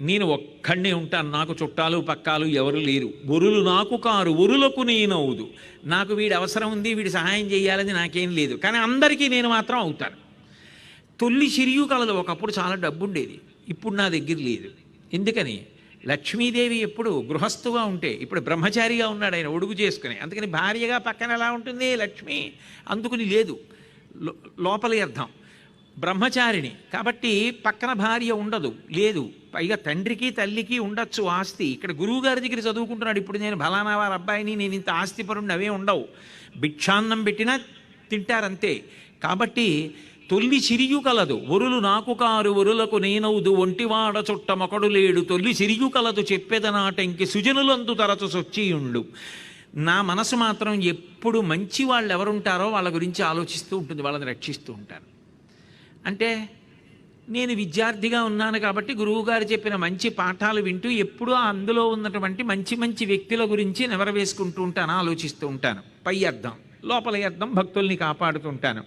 నేను ఒక్కడినే ఉంటాను. నాకు చుట్టాలు పక్కాలు ఎవరు లేరు. ఒరులు నాకు కారు ఒరులకు నేనవుదు నాకు వీడి అవసరం ఉంది వీడి సహాయం చేయాలని నాకేం లేదు. కానీ అందరికీ నేను మాత్రం అవుతాను. తొల్లి చిరియు కలదు. ఒకప్పుడు చాలా డబ్బు ఉండేది ఇప్పుడు నా దగ్గర లేదు. ఎందుకని? లక్ష్మీదేవి ఎప్పుడు గృహస్థుగా ఉంటే ఇప్పుడు బ్రహ్మచారిగా ఉన్నాడు ఆయన ఒడుగు చేసుకుని. అందుకని భార్యగా పక్కన ఎలా ఉంటుంది? లక్ష్మి. అందుకుని లేదు. లో- లోపలి అర్థం. బ్రహ్మచారిణి. కాబట్టి పక్కన భార్య ఉండదు లేదు. పైగా తండ్రికి తల్లికి ఉండొచ్చు ఆస్తి. ఇక్కడ గురువు గారి దగ్గర చదువుకుంటున్నాడు. ఇప్పుడు నేను ఫలానా వారి అబ్బాయిని నేను ఇంత ఆస్తి అవే ఉండవు. భిక్షాన్నం పెట్టినా తింటారంతే. కాబట్టి తొల్లి చిరియు కలదు. ఒరులు నాకు కారు ఒరులకు నేనవుదు ఒంటివాడ చుట్టమొకడు లేడు. తొల్లి చిరియు కలదు. చెప్పేదనాటంకి సుజనులందు తరచు సొచ్చియుండు నా మనసు మాత్రం ఎప్పుడు మంచి వాళ్ళు ఎవరుంటారో వాళ్ళ గురించి ఆలోచిస్తూ ఉంటుంది. వాళ్ళని రక్షిస్తూ ఉంటాను. అంటే నేను విద్యార్థిగా ఉన్నాను కాబట్టి గురువుగారు చెప్పిన మంచి పాఠాలు వింటూ ఎప్పుడూ అందులో ఉన్నటువంటి మంచి మంచి వ్యక్తుల గురించి నెవరవేసుకుంటూ ఉంటాను ఆలోచిస్తూ ఉంటాను. పై అర్థం లోపల అర్థం భక్తుల్ని కాపాడుతూ ఉంటాను.